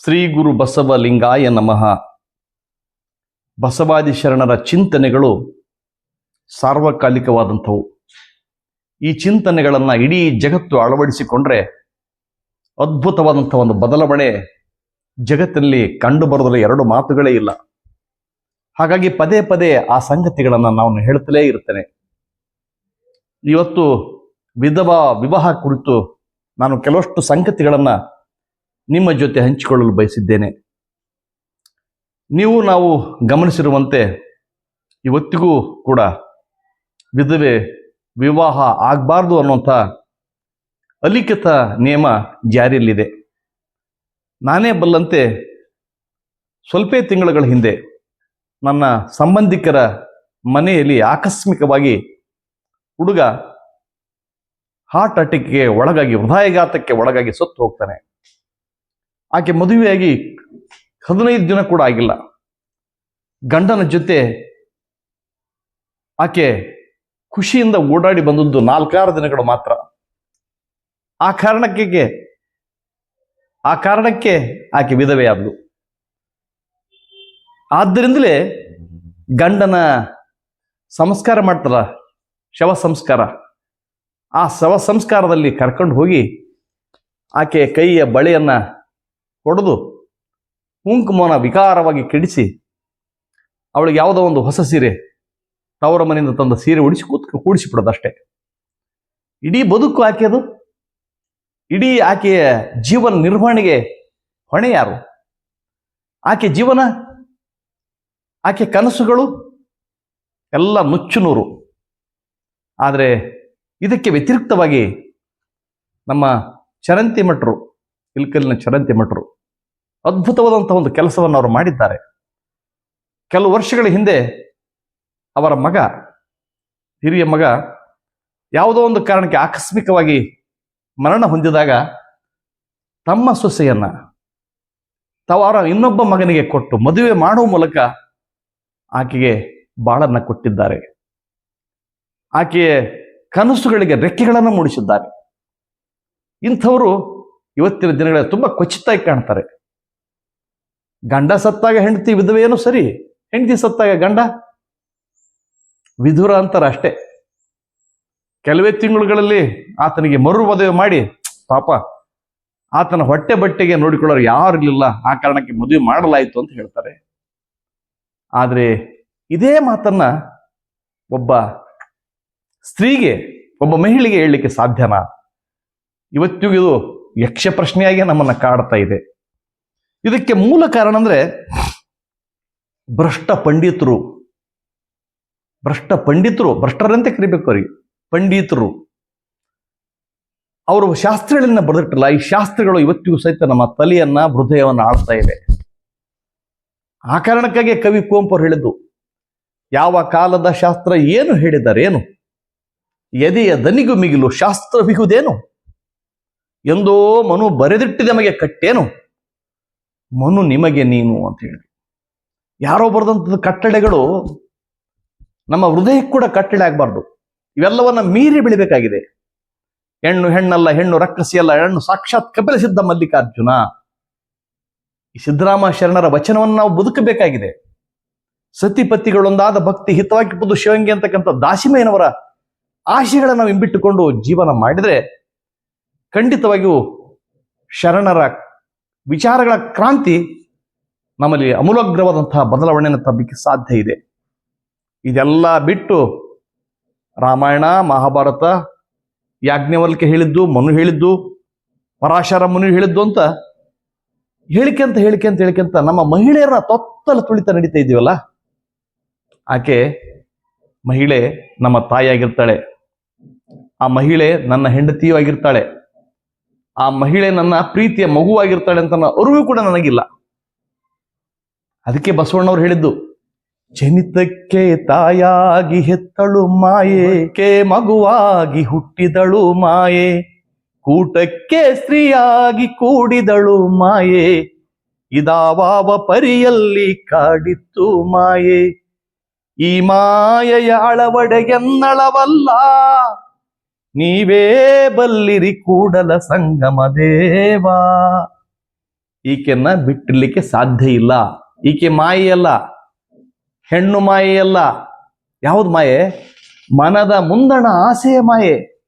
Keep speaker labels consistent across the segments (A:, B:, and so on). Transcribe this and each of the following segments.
A: ಶ್ರೀ ಗುರು ಬಸವ ಲಿಂಗಾಯ ನಮಃ. ಬಸವಾದಿ ಶರಣರ ಚಿಂತನೆಗಳು ಸಾರ್ವಕಾಲಿಕವಾದಂಥವು. ಈ ಚಿಂತನೆಗಳನ್ನು ಇಡೀ ಜಗತ್ತು ಅಳವಡಿಸಿಕೊಂಡ್ರೆ ಅದ್ಭುತವಾದಂಥ ಒಂದು ಬದಲಾವಣೆ ಜಗತ್ತಿನಲ್ಲಿ ಕಂಡು ಬರೋದ್ರ ಎರಡು ಮಾತುಗಳೇ ಇಲ್ಲ. ಹಾಗಾಗಿ ಪದೇ ಪದೇ ಆ ಸಂಗತಿಗಳನ್ನು ನಾನು ಹೇಳ್ತಲೇ ಇರ್ತೇನೆ. ಇವತ್ತು ವಿಧವಾ ವಿವಾಹ ಕುರಿತು ನಾನು ಕೆಲವಷ್ಟು ಸಂಗತಿಗಳನ್ನು ನಿಮ್ಮ ಜೊತೆ ಹಂಚಿಕೊಳ್ಳಲು ಬಯಸಿದ್ದೇನೆ. ನೀವು ನಾವು ಗಮನಿಸಿರುವಂತೆ ಇವತ್ತಿಗೂ ಕೂಡ ವಿಧವೆ ವಿವಾಹ ಆಗಬಾರ್ದು ಅನ್ನುವಂಥ ಅಲಿಖಿತ ನಿಯಮ ಜಾರಿಯಲ್ಲಿದೆ. ನಾನೇ ಬಲ್ಲಂತೆ ಸ್ವಲ್ಪ ತಿಂಗಳುಗಳ ಹಿಂದೆ ನನ್ನ ಸಂಬಂಧಿಕರ ಮನೆಯಲ್ಲಿ ಆಕಸ್ಮಿಕವಾಗಿ ಹುಡುಗ ಹಾರ್ಟ್ ಅಟ್ಯಾಕ್ಗೆ ಒಳಗಾಗಿ ಹೃದಯಘಾತಕ್ಕೆ ಒಳಗಾಗಿ ಸತ್ತು ಹೋಗ್ತಾನೆ. ಆಕೆ ಮದುವೆಯಾಗಿ ಹದಿನೈದು ದಿನ ಕೂಡ ಆಗಿಲ್ಲ. ಗಂಡನ ಜೊತೆ ಆಕೆ ಖುಷಿಯಿಂದ ಓಡಾಡಿ ಬಂದದ್ದು ನಾಲ್ಕಾರು ದಿನಗಳು ಮಾತ್ರ. ಆ ಕಾರಣಕ್ಕೆ ಆ ಕಾರಣಕ್ಕೆ ಆಕೆ ವಿಧವೆಯಾದ್ಲು. ಆದ್ದರಿಂದಲೇ ಗಂಡನ ಸಂಸ್ಕಾರ ಮಾಡ್ತಾರ, ಶವ ಸಂಸ್ಕಾರ. ಆ ಶವ ಸಂಸ್ಕಾರದಲ್ಲಿ ಕರ್ಕೊಂಡು ಹೋಗಿ ಆಕೆ ಕೈಯ ಬಳೆಯನ್ನ ಹೊಡೆದು ಕುಂಕುಮನ ವಿಕಾರವಾಗಿ ಕೆಡಿಸಿ, ಅವಳಿಗೆ ಯಾವುದೋ ಒಂದು ಹೊಸ ಸೀರೆ ತವರ ಮನೆಯಿಂದ ತಂದ ಸೀರೆ ಉಡಿಸಿ ಕೂತ್, ಕೂಡಿಸಿಬಿಡೋದಷ್ಟೇ. ಇಡೀ ಬದುಕು ಆಕೆಯದು. ಇಡೀ ಆಕೆಯ ಜೀವನ ನಿರ್ವಹಣೆಗೆ ಹೊಣೆ ಯಾರು? ಆಕೆ ಜೀವನ, ಆಕೆ ಕನಸುಗಳು, ಎಲ್ಲ ನುಚ್ಚುನೂರು. ಆದರೆ ಇದಕ್ಕೆ ವ್ಯತಿರಿಕ್ತವಾಗಿ ನಮ್ಮ ಚರಂತಿ ಮಠರು ಇಲ್ಕಲ್ಲಿನ ಚರಂತಿ ಮಠರು. ಅದ್ಭುತವಾದಂತಹ ಒಂದು ಕೆಲಸವನ್ನು ಅವರು ಮಾಡಿದ್ದಾರೆ. ಕೆಲವು ವರ್ಷಗಳ ಹಿಂದೆ ಅವರ ಮಗ, ಹಿರಿಯ ಮಗ ಯಾವುದೋ ಒಂದು ಕಾರಣಕ್ಕೆ ಆಕಸ್ಮಿಕವಾಗಿ ಮರಣ ಹೊಂದಿದಾಗ ತಮ್ಮ ಸೊಸೆಯನ್ನ ತವರ ಇನ್ನೊಬ್ಬ ಮಗನಿಗೆ ಕೊಟ್ಟು ಮದುವೆ ಮಾಡುವ ಮೂಲಕ ಆಕೆಗೆ ಬಾಳನ್ನ ಕೊಟ್ಟಿದ್ದಾರೆ. ಆಕೆಯ ಕನಸುಗಳಿಗೆ ರೆಕ್ಕೆಗಳನ್ನು ಮೂಡಿಸಿದ್ದಾರೆ. ಇಂಥವರು ಇವತ್ತಿನ ದಿನಗಳಲ್ಲಿ ತುಂಬಾ ಕ್ವಚಿತ್ತಾಗಿ ಕಾಣ್ತಾರೆ. ಗಂಡ ಸತ್ತಾಗ ಹೆಂಡತಿ ವಿಧವೆಯೇನು ಸರಿ? ಹೆಂಡತಿ ಸತ್ತಾಗ ಗಂಡ? ವಿಧುರ ಅಂತಾರ ಅಷ್ಟೇ. ಕೆಲವೇ ತಿಂಗಳುಗಳಲ್ಲಿ ಆತನಿಗೆ ಮರು ಮದುವೆ ಮಾಡಿ, ಪಾಪ, ಆತನ ಹೊಟ್ಟೆ ಬಟ್ಟೆಗೆ ನೋಡಿಕೊಳ್ಳೋರು ಯಾರು ಇರಲಿಲ್ಲ, ಆ ಕಾರಣಕ್ಕೆ ಮದುವೆ ಮಾಡಲಾಯಿತು ಅಂತ ಹೇಳ್ತಾರೆ. ಆದರೆ ಇದೇ ಮಾತನ್ನ ಒಬ್ಬ ಸ್ತ್ರೀಗೆ, ಒಬ್ಬ ಮಹಿಳೆಗೆ ಹೇಳಲಿಕ್ಕೆ ಸಾಧ್ಯನಾ? ಇವತ್ತಿಗೂ ಇದು ಯಕ್ಷ ಪ್ರಶ್ನೆಯಾಗಿ ನಮ್ಮನ್ನ ಕಾಡ್ತಾ ಇದೆ. ಇದಕ್ಕೆ ಮೂಲ ಕಾರಣ ಅಂದರೆ ಭ್ರಷ್ಟ ಪಂಡಿತರು. ಭ್ರಷ್ಟ ಪಂಡಿತರು, ಭ್ರಷ್ಟರಂತೆ ಕರಿಬೇಕು ಅವ್ರಿಗೆ. ಪಂಡಿತರು. ಅವರು ಶಾಸ್ತ್ರಗಳನ್ನ ಬರೆದಿಟ್ಟಲ್ಲ, ಈ ಶಾಸ್ತ್ರಗಳು ಇವತ್ತಿಗೂ ಸಹಿತ ನಮ್ಮ ತಲೆಯನ್ನ, ಹೃದಯವನ್ನ ಆಳ್ತಾ ಇವೆ ಆ ಕಾರಣಕ್ಕಾಗಿ ಕವಿ ಕುವೆಂಪು ಅವರು ಹೇಳಿದ್ದು, ಯಾವ ಕಾಲದ ಶಾಸ್ತ್ರ ಏನು ಹೇಳಿದ್ದಾರೇನು ಎದೆಯ ದನಿಗೂ ಮಿಗಿಲು ಶಾಸ್ತ್ರವಿಹುದೇನು? ಎಂದೋ ಮನು ಬರೆದಿಟ್ಟಿದೆ ನಮಗೆ ಕಟ್ಟೇನು? ಮನು ನಿಮಗೆ ನೀನು ಅಂತ ಹೇಳಿ. ಯಾರೋ ಬರೆದಂಥದ್ದು ಕಟ್ಟಳೆಗಳು ನಮ್ಮ ಹೃದಯಕ್ಕೆ ಕೂಡ ಕಟ್ಟಳೆ ಆಗಬಾರ್ದು. ಇವೆಲ್ಲವನ್ನ ಮೀರಿ ಬೆಳಿಬೇಕಾಗಿದೆ. ಹೆಣ್ಣು ಹೆಣ್ಣಲ್ಲ, ಹೆಣ್ಣು ರಕ್ಕಸಿಯಲ್ಲ ಹೆಣ್ಣು ಸಾಕ್ಷಾತ್ ಕಪಿಲ ಸಿದ್ಧ ಮಲ್ಲಿಕಾರ್ಜುನ. ಈ ಸಿದ್ದರಾಮ ಶರಣರ ವಚನವನ್ನು ನಾವು ಬದುಕಬೇಕಾಗಿದೆ. ಸತಿಪತಿಗಳೊಂದಾದ ಭಕ್ತಿ ಹಿತವಾಗಿ ಪುದು ಶಿವಂಗಿ ಅಂತಕ್ಕಂಥ ದಾಸಿಮಯ್ಯನವರ ಆಶೆಗಳನ್ನು ನಾವು ಇಂಬಿಟ್ಟುಕೊಂಡು ಜೀವನ ಮಾಡಿದ್ರೆ ಖಂಡಿತವಾಗಿಯೂ ಶರಣರ ವಿಚಾರಗಳ ಕ್ರಾಂತಿ ನಮ್ಮಲ್ಲಿ ಅಮೂಲಾಗ್ರವಾದಂತಹ ಬದಲಾವಣೆಯನ್ನು ತರಲಿಕ್ಕೆ ಸಾಧ್ಯ ಇದೆ. ಇದೆಲ್ಲ ಬಿಟ್ಟು ರಾಮಾಯಣ, ಮಹಾಭಾರತ ಯಾಜ್ಞವಲ್ಕೆ ಹೇಳಿದ್ದು, ಮನು ಹೇಳಿದ್ದು, ಪರಾಶರ ಮನು ಹೇಳಿದ್ದು ಅಂತ ಹೇಳಿಕೆ ಅಂತ ಹೇಳಿಕೆ ಅಂತ ಹೇಳಿಕೆ ಅಂತ ನಮ್ಮ ಮಹಿಳೆಯರ ತೊತ್ತಲ ತುಳಿತ ನಡೀತಾ ಇದೀವಲ್ಲ ಆಕೆ ಮಹಿಳೆ ನಮ್ಮ ತಾಯಿಯಾಗಿರ್ತಾಳೆ. ಆ ಮಹಿಳೆ ನನ್ನ ಹೆಂಡತಿಯೂ ಆಗಿರ್ತಾಳೆ. ಆ ಮಹಿಳೆ ನನ್ನ ಪ್ರೀತಿಯ ಮಗುವಾಗಿರ್ತಾಳೆ ಅಂತ ಅರಿವು ಕೂಡ ನನಗಿಲ್ಲ. ಅದಕ್ಕೆ ಬಸವಣ್ಣವ್ರು ಹೇಳಿದ್ದು, ಜನಿತಕ್ಕೆ ತಾಯಾಗಿ ಹೆತ್ತಳು ಮಾಯೆ, ಕೆ ಮಗುವಾಗಿ ಹುಟ್ಟಿದಳು ಮಾಯೆ, ಕೂಟಕ್ಕೆ ಸ್ತ್ರೀಯಾಗಿ ಕೂಡಿದಳು ಮಾಯೆ, ಇದಾವಾವ ಪರಿಯಲ್ಲಿ ಕಾಡಿತ್ತು ಮಾಯೆ, ಈ ಮಾಯೆಯ ಅಳವಡೆಗೆನ್ನಳವಲ್ಲ ನೀವೇ ಬಲ್ಲಿರಿ ಕೂಡಲ ಸಂಗಮ ದೇವಾ. ಈಕೆಯನ್ನ ಬಿಟ್ಟಿರ್ಲಿಕ್ಕೆ ಸಾಧ್ಯ ಇಲ್ಲ. ಈಕೆ ಮಾಯೆ ಅಲ್ಲ. ಹೆಣ್ಣು ಮಾಯೆ ಯಾವ್ದು ಮಾಯೆ? ಮನದ ಮುಂದಣ ಆಸೆಯ ಮಾಯೆ.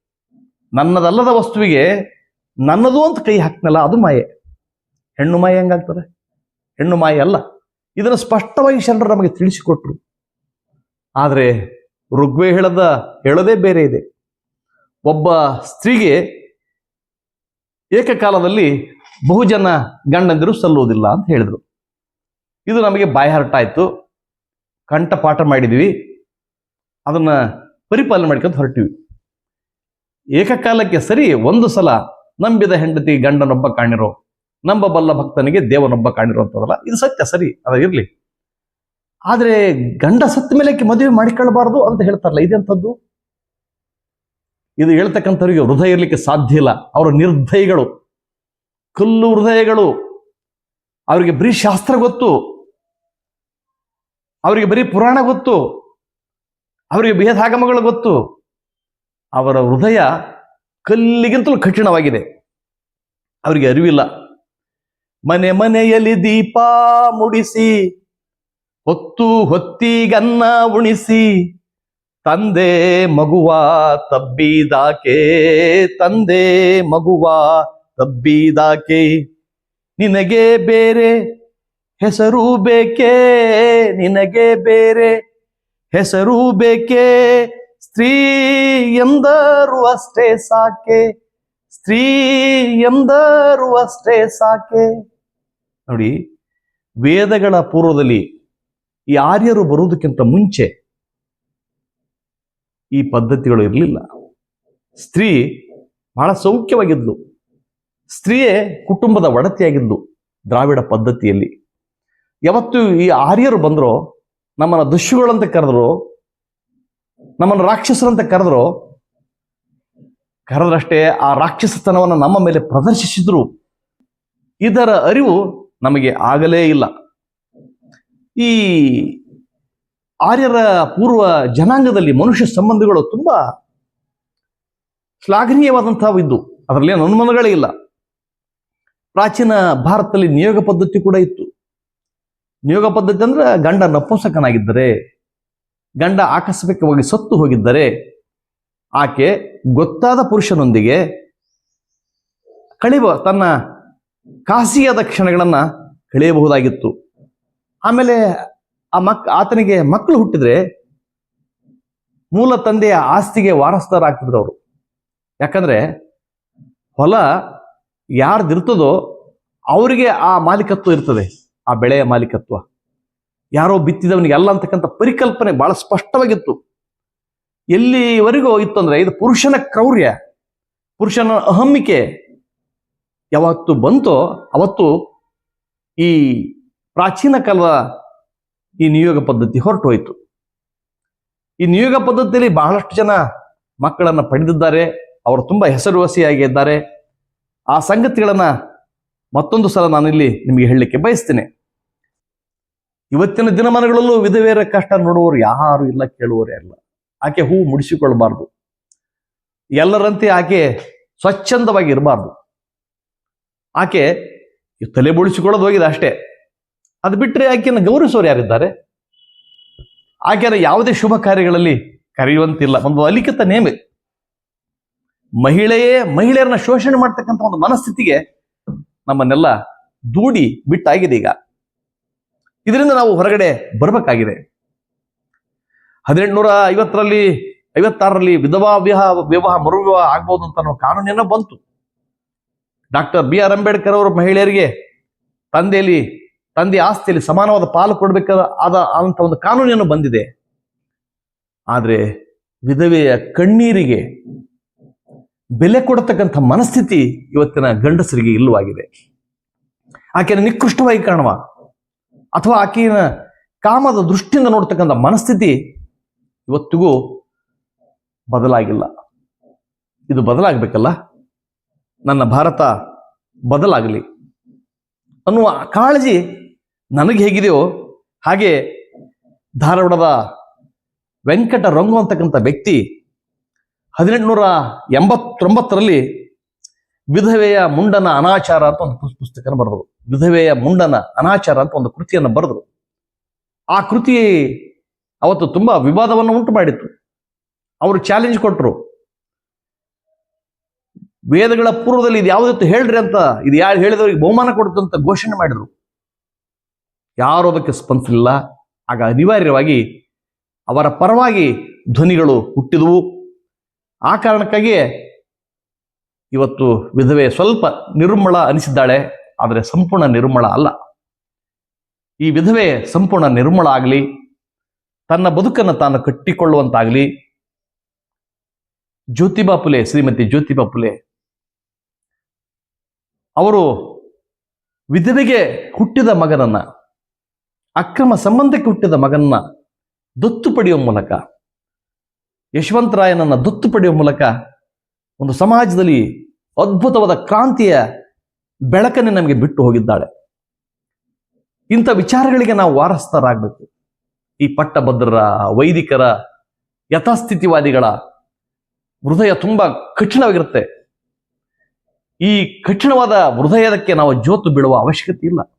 A: ನನ್ನದಲ್ಲದ ವಸ್ತುವಿಗೆ ನನ್ನದು ಅಂತ ಕೈ ಹಾಕ್ನಲ್ಲ, ಅದು ಮಾಯೆ. ಹೆಣ್ಣು ಮಾಯೆ ಹೆಂಗಾಗ್ತದೆ? ಹೆಣ್ಣು ಮಾಯೆ ಅಲ್ಲ. ಇದನ್ನು ಸ್ಪಷ್ಟವಾಗಿ ಶರಣರು ನಮಗೆ ತಿಳಿಸಿಕೊಟ್ರು. ಆದರೆ ಋಗ್ವೇ ಹೇಳದ ಹೇಳೋದೇ ಬೇರೆ ಇದೆ. ಒಬ್ಬ ಸ್ತ್ರೀಗೆ ಏಕಕಾಲದಲ್ಲಿ ಬಹುಜನ ಗಂಡಂದಿರು ಸಲ್ಲುವುದಿಲ್ಲ ಅಂತ ಹೇಳಿದರು. ಇದು ನಮಗೆ ಬಾಯ್ಹರಟಾಯ್ತು. ಕಂಠಪಾಠ ಮಾಡಿದ್ವಿ. ಅದನ್ನ ಪರಿಪಾಲನೆ ಮಾಡ್ಕೊಂಡು ಹೊರಟಿವಿ. ಏಕಕಾಲಕ್ಕೆ ಸರಿ ಒಂದು ಸಲ ನಂಬಿದ ಹೆಂಡತಿ ಗಂಡನೊಬ್ಬ ಕಾಣಿರೋ, ನಂಬಬಲ್ಲ ಭಕ್ತನಿಗೆ ದೇವನೊಬ್ಬ ಕಾಣಿರೋ ಅಂತದಲ್ಲ, ಇದು ಸತ್ಯ, ಸರಿ, ಅದ ಇರ್ಲಿ. ಆದ್ರೆ ಗಂಡ ಸತ್ತ ಮೇಲೆ ಮದುವೆ ಮಾಡಿಕೊಳ್ಳಬಾರದು ಅಂತ ಹೇಳ್ತಾರಲ್ಲ ಇದೆಂಥದ್ದು ಇದು ಹೇಳ್ತಕ್ಕಂಥವ್ರಿಗೆ ಹೃದಯ ಇರಲಿಕ್ಕೆ ಸಾಧ್ಯ ಇಲ್ಲ. ಅವರ ನಿರ್ಧಯಗಳು ಕಲ್ಲು ಹೃದಯಗಳು, ಅವರಿಗೆ ಬರೀ ಶಾಸ್ತ್ರ ಗೊತ್ತು, ಅವರಿಗೆ ಬರೀ ಪುರಾಣ ಗೊತ್ತು, ಅವರಿಗೆ ಭೇದಾಗಮಗಳು ಗೊತ್ತು, ಅವರ ಹೃದಯ ಕಲ್ಲಿಗಿಂತಲೂ ಕಠಿಣವಾಗಿದೆ. ಅವರಿಗೆ ಅರಿವಿಲ್ಲ. ಮನೆ ಮನೆಯಲ್ಲಿ ದೀಪ ಮುಡಿಸಿ, ಹೊತ್ತು ಹೊತ್ತಿಗನ್ನ ಉಣಿಸಿ ತಂದೆ ಮಗುವ ತಬ್ಬಿದಾಕೆ, ತಂದೆ ಮಗುವ ತಬ್ಬಿದಾಕೆ, ನಿನಗೆ ಬೇರೆ ಹೆಸರು ಬೇಕೇ, ನಿನಗೆ ಬೇರೆ ಹೆಸರು ಬೇಕೇ, ಸ್ತ್ರೀ ಎಂದರು ಅಷ್ಟೇ ಸಾಕೆ, ಸ್ತ್ರೀ ಎಂದರು ಅಷ್ಟೇ ಸಾಕೆ. ನೋಡಿ, ವೇದಗಳ ಪೂರ್ವದಲ್ಲಿ ಈ ಆರ್ಯರು ಬರುವುದಕ್ಕಿಂತ ಮುಂಚೆ ಈ ಪದ್ಧತಿಗಳು ಇರಲಿಲ್ಲ. ಸ್ತ್ರೀ ಬಹಳ ಸೌಖ್ಯವಾಗಿದ್ಲು. ಸ್ತ್ರೀಯೇ ಕುಟುಂಬದ ಒಡತಿಯಾಗಿದ್ಲು ದ್ರಾವಿಡ ಪದ್ಧತಿಯಲ್ಲಿ. ಯಾವತ್ತು ಈ ಆರ್ಯರು ಬಂದ್ರು, ನಮ್ಮನ್ನ ದುಶ್ಯುಗಳಂತ ಕರೆದ್ರು, ನಮ್ಮನ್ನು ರಾಕ್ಷಸರಂತ ಕರೆದ್ರು, ಕರೆದ್ರಷ್ಟೇ ಆ ರಾಕ್ಷಸತನವನ್ನು ನಮ್ಮ ಮೇಲೆ ಪ್ರದರ್ಶಿಸಿದ್ರು. ಇದರ ಅರಿವು ನಮಗೆ ಆಗಲೇ ಇಲ್ಲ. ಈ ಆರ್ಯರ ಪೂರ್ವ ಜನಾಂಗದಲ್ಲಿ ಮನುಷ್ಯ ಸಂಬಂಧಗಳು ತುಂಬಾ ಶ್ಲಾಘನೀಯವಾದಂತಹ ಇದ್ದು, ಅದರಲ್ಲಿ ಅನುಮಾನಗಳೇ ಇಲ್ಲ. ಪ್ರಾಚೀನ ಭಾರತದಲ್ಲಿ ನಿಯೋಗ ಪದ್ಧತಿ ಕೂಡ ಇತ್ತು. ನಿಯೋಗ ಪದ್ಧತಿ ಅಂದ್ರೆ ಗಂಡ ನಪುಂಸಕನಾಗಿದ್ದರೆ, ಗಂಡ ಆಕಸ್ಮಿಕವಾಗಿ ಸತ್ತು ಹೋಗಿದ್ದರೆ, ಆಕೆ ಗೊತ್ತಾದ ಪುರುಷನೊಂದಿಗೆ ಕಳೆಯುವ, ತನ್ನ ಖಾಸಿಯಾದ ಕ್ಷಣಗಳನ್ನ ಕಳೆಯಬಹುದಾಗಿತ್ತು. ಆಮೇಲೆ ಆ ಮಕ್, ಆತನಿಗೆ ಮಕ್ಕಳು ಹುಟ್ಟಿದ್ರೆ ಮೂಲ ತಂದೆಯ ಆಸ್ತಿಗೆ ವಾರಸ್ತರಾಗ್ತಿದ್ರು ಅವರು. ಯಾಕಂದ್ರೆ ಹೊಲ ಯಾರ್ದಿರ್ತದೋ ಅವರಿಗೆ ಆ ಮಾಲೀಕತ್ವ ಇರ್ತದೆ, ಆ ಬೆಳೆಯ ಮಾಲೀಕತ್ವ. ಯಾರೋ ಬಿತ್ತಿದವನಿಗೆ ಅಲ್ಲ ಅಂತಕ್ಕಂಥ ಪರಿಕಲ್ಪನೆ ಬಹಳ ಸ್ಪಷ್ಟವಾಗಿತ್ತು. ಎಲ್ಲಿವರೆಗೂ ಇತ್ತು ಅಂದ್ರೆ ಇದು ಪುರುಷನ ಕ್ರೌರ್ಯ, ಪುರುಷನ ಅಹಮ್ಮಿಕೆ ಯಾವತ್ತು ಬಂತೋ ಅವತ್ತು ಈ ಪ್ರಾಚೀನ ಕಾಲದ ಈ ನಿಯೋಗ ಪದ್ಧತಿ ಹೊರಟು ಈ ನಿಯೋಗ ಪದ್ಧತಿಯಲ್ಲಿ ಬಹಳಷ್ಟು ಜನ ಮಕ್ಕಳನ್ನ ಪಡೆದಿದ್ದಾರೆ, ಅವರು ತುಂಬಾ ಹೆಸರುವಾಸಿಯಾಗಿದ್ದಾರೆ. ಆ ಸಂಗತಿಗಳನ್ನ ಮತ್ತೊಂದು ಸಲ ನಾನಿಲ್ಲಿ ನಿಮಗೆ ಹೇಳಲಿಕ್ಕೆ ಬಯಸ್ತೇನೆ. ಇವತ್ತಿನ ದಿನಮಾನಗಳಲ್ಲೂ ವಿಧವೆಯರ ಕಷ್ಟ ನೋಡುವವರು ಯಾರು ಇಲ್ಲ, ಕೇಳುವವರೇ ಅಲ್ಲ ಆಕೆ ಹೂ ಮುಡಿಸಿಕೊಳ್ಬಾರ್ದು ಎಲ್ಲರಂತೆ ಆಕೆ ಸ್ವಚ್ಛಂದವಾಗಿ ಇರಬಾರ್ದು ಆಕೆ ತಲೆ ಬೋಳಿಸಿಕೊಳ್ಳೋದು ಹೋಗಿದೆ ಅಷ್ಟೇ. ಅದು ಬಿಟ್ಟರೆ ಆಕೆಯನ್ನು ಗೌರವಿಸೋರು ಯಾರಿದ್ದಾರೆ? ಆಕೆಯ ಯಾವುದೇ ಶುಭ ಕಾರ್ಯಗಳಲ್ಲಿ ಕರೆಯುವಂತಿಲ್ಲ. ಒಂದು ಅಲಿಖಿತ ನೇಮ. ಮಹಿಳೆಯೇ ಮಹಿಳೆಯರನ್ನ ಶೋಷಣೆ ಮಾಡ್ತಕ್ಕಂಥ ಒಂದು ಮನಸ್ಥಿತಿಗೆ ನಮ್ಮನ್ನೆಲ್ಲ ದೂಡಿ ಬಿಟ್ಟಾಗಿದೆ ಈಗ. ಇದರಿಂದ ನಾವು ಹೊರಗಡೆ ಬರಬೇಕಾಗಿದೆ. ಹದಿನೆಂಟುನೂರ ಐವತ್ತರಲ್ಲಿ, ಐವತ್ತಾರರಲ್ಲಿ ವಿಧವಾ ವಿವಾಹ ವಿವಾಹ ಮರುವಿವಾಹ ಆಗ್ಬೋದು ಅಂತ ಅನ್ನೋ ಕಾನೂನೇನೋ ಬಂತು. ಡಾಕ್ಟರ್ ಬಿ ಆರ್ ಅಂಬೇಡ್ಕರ್ ಅವರು ಮಹಿಳೆಯರಿಗೆ ತಂದೆಯಲ್ಲಿ ತಂದೆ ಆಸ್ತಿಯಲ್ಲಿ ಸಮಾನವಾದ ಪಾಲು ಕೊಡಬೇಕಾದ ಆದ ಒಂದು ಕಾನೂನೇನು ಬಂದಿದೆ. ಆದರೆ ವಿಧವೆಯ ಕಣ್ಣೀರಿಗೆ ಬೆಲೆ ಕೊಡತಕ್ಕಂಥ ಮನಸ್ಥಿತಿ ಇವತ್ತಿನ ಗಂಡಸರಿಗೆ ಇಲ್ಲವಾಗಿದೆ. ಆಕೆಯನ್ನು ನಿಕೃಷ್ಟವಾಗಿ ಕಾಣುವ ಅಥವಾ ಆಕೆಯ ಕಾಮದ ದೃಷ್ಟಿಯಿಂದ ನೋಡ್ತಕ್ಕಂಥ ಮನಸ್ಥಿತಿ ಇವತ್ತಿಗೂ ಬದಲಾಗಿಲ್ಲ. ಇದು ಬದಲಾಗಬೇಕಲ್ಲ? ನನ್ನ ಭಾರತ ಬದಲಾಗಲಿ ಅನ್ನುವ ಕಾಳಜಿ ನನಗೆ ಹೇಗಿದೆಯೋ ಹಾಗೆ ಧಾರವಾಡದ ವೆಂಕಟ ರಂಗು ಅಂತಕ್ಕಂಥ ವ್ಯಕ್ತಿ ಹದಿನೆಂಟುನೂರ ಎಂಬತ್ತೊಂಬತ್ತರಲ್ಲಿ ವಿಧವೆಯ ಮುಂಡನ ಅನಾಚಾರ ಅಂತ ಒಂದು ಪುಸ್- ಪುಸ್ತಕನ ಬರೆದರು. ವಿಧವೆಯ ಮುಂಡನ ಅನಾಚಾರ ಅಂತ ಒಂದು ಕೃತಿಯನ್ನು ಬರೆದರು. ಆ ಕೃತಿ ಅವತ್ತು ತುಂಬಾ ವಿವಾದವನ್ನು ಉಂಟು ಮಾಡಿತ್ತು. ಅವರು ಚಾಲೆಂಜ್ ಕೊಟ್ಟರು ವೇದಗಳ ಪೂರ್ವದಲ್ಲಿ ಇದು ಯಾವುದಿತ್ತು ಹೇಳ್ರಿ ಅಂತ ಇದು ಯಾರು ಹೇಳಿದವರಿಗೆ ಬಹುಮಾನ ಕೊಡ್ತು ಅಂತ ಘೋಷಣೆ ಮಾಡಿದ್ರು. ಯಾರು ಅದಕ್ಕೆ ಸ್ಪಂದಿಸಲಿಲ್ಲ. ಆಗ ಅನಿವಾರ್ಯವಾಗಿ ಅವರ ಪರವಾಗಿ ಧ್ವನಿಗಳು ಹುಟ್ಟಿದವು. ಆ ಕಾರಣಕ್ಕಾಗಿಯೇ ಇವತ್ತು ವಿಧವೆ ಸ್ವಲ್ಪ ನಿರ್ಮಳ ಅನಿಸಿದ್ದಾಳೆ, ಆದರೆ ಸಂಪೂರ್ಣ ನಿರ್ಮಳ ಅಲ್ಲ. ಈ ವಿಧವೆ ಸಂಪೂರ್ಣ ನಿರ್ಮಳ ಆಗಲಿ, ತನ್ನ ಬದುಕನ್ನು ತಾನು ಕಟ್ಟಿಕೊಳ್ಳುವಂತಾಗಲಿ, ಜ್ಯೋತಿಬಾ ಪುಲೆ, ಶ್ರೀಮತಿ ಜ್ಯೋತಿಬಾ ಪುಲೆ, ಅವರು ವಿಧವೆಗೆ ಹುಟ್ಟಿದ ಮಗನನ್ನ ಅಕ್ರಮ ಸಂಬಂಧಕ್ಕೆ ಹುಟ್ಟಿದ ಮಗನ್ನ ದತ್ತು ಪಡೆಯುವ ಮೂಲಕ, ಯಶವಂತರಾಯನನ್ನ ದತ್ತು ಪಡೆಯುವ ಮೂಲಕ ಒಂದು ಸಮಾಜದಲ್ಲಿ ಅದ್ಭುತವಾದ ಕ್ರಾಂತಿಯ ಬೆಳಕನ್ನೇ ನಮಗೆ ಬಿಟ್ಟು ಹೋಗಿದ್ದಾಳೆ. ಇಂಥ ವಿಚಾರಗಳಿಗೆ ನಾವು ವಾರಸ್ಥರಾಗಬೇಕು. ಈ ಪಟ್ಟಭದ್ರರ, ವೈದಿಕರ, ಯಥಾಸ್ಥಿತಿವಾದಿಗಳ ಹೃದಯ ತುಂಬಾ ಕಠಿಣವಾಗಿರುತ್ತೆ. ಈ ಕಠಿಣವಾದ ಹೃದಯದಕ್ಕೆ ನಾವು ಜೋತು ಬೀಳುವ ಅವಶ್ಯಕತೆ ಇಲ್ಲ.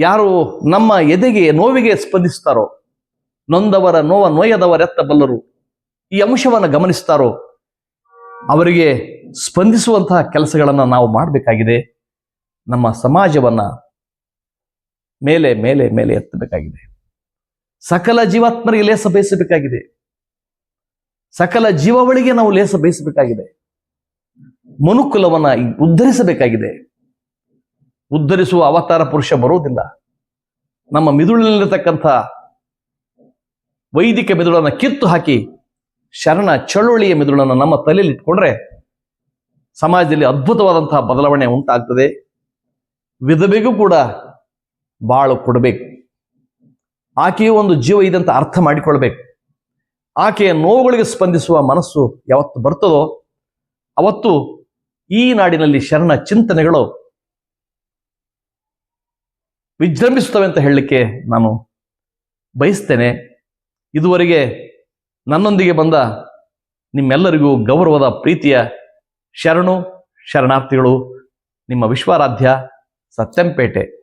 A: ಯಾರು ನಮ್ಮ ಎದೆಗೆ, ನೋವಿಗೆ ಸ್ಪಂದಿಸ್ತಾರೋ, ನೊಂದವರ ನೋವ ನೋಯದವರೆತ್ತ ಬಲ್ಲರು ಈ ಅಂಶವನ್ನು ಗಮನಿಸ್ತಾರೋ, ಅವರಿಗೆ ಸ್ಪಂದಿಸುವಂತಹ ಕೆಲಸಗಳನ್ನು ನಾವು ಮಾಡಬೇಕಾಗಿದೆ. ನಮ್ಮ ಸಮಾಜವನ್ನು ಮೇಲೆ ಮೇಲೆ ಮೇಲೆ ಎತ್ತಬೇಕಾಗಿದೆ. ಸಕಲ ಜೀವಾತ್ಮರಿಗೆ ಲೇಸ ಬಯಸಬೇಕಾಗಿದೆ. ಸಕಲ ಜೀವಗಳಿಗೆ ನಾವು ಲೇಸ ಬಯಸಬೇಕಾಗಿದೆ. ಮನುಕುಲವನ್ನ ಉದ್ಧರಿಸಬೇಕಾಗಿದೆ. ಉದ್ಧರಿಸುವ ಅವತಾರ ಪುರುಷ ಬರುವುದಿಲ್ಲ. ನಮ್ಮ ಮಿದುಳಿನಲ್ಲಿರತಕ್ಕಂಥ ವೈದಿಕ ಮಿದುಳನ್ನು ಕಿತ್ತು ಹಾಕಿ ಶರಣ ಚಳುವಳಿಯ ಮಿದುಳನ್ನು ನಮ್ಮ ತಲೆಯಲ್ಲಿ ಇಟ್ಕೊಂಡ್ರೆ ಸಮಾಜದಲ್ಲಿ ಅದ್ಭುತವಾದಂತಹ ಬದಲಾವಣೆ ಉಂಟಾಗ್ತದೆ. ವಿಧವೆಗೂ ಕೂಡ ಬಾಳು ಕೊಡಬೇಕು. ಆಕೆಯೂ ಒಂದು ಜೀವ ಇದೆ ಅಂತ ಅರ್ಥ ಮಾಡಿಕೊಳ್ಬೇಕು ಆಕೆಯ ನೋವುಗಳಿಗೆ ಸ್ಪಂದಿಸುವ ಮನಸ್ಸು ಯಾವತ್ತು ಬರ್ತದೋ ಅವತ್ತು ಈ ನಾಡಿನಲ್ಲಿ ಶರಣ ಚಿಂತನೆಗಳು ವಿಜೃಂಭಿಸುತ್ತವೆ ಅಂತ ಹೇಳಲಿಕ್ಕೆ ನಾನು ಬಯಸ್ತೇನೆ. ಇದುವರೆಗೆ ನನ್ನೊಂದಿಗೆ ಬಂದ ನಿಮ್ಮೆಲ್ಲರಿಗೂ ಗೌರವದ ಪ್ರೀತಿಯ ಶರಣು, ಶರಣಾರ್ಥಿಗಳು, ನಿಮ್ಮ ವಿಶ್ವಾರಾಧ್ಯ ಸತ್ಯಂಪೇಟೆ.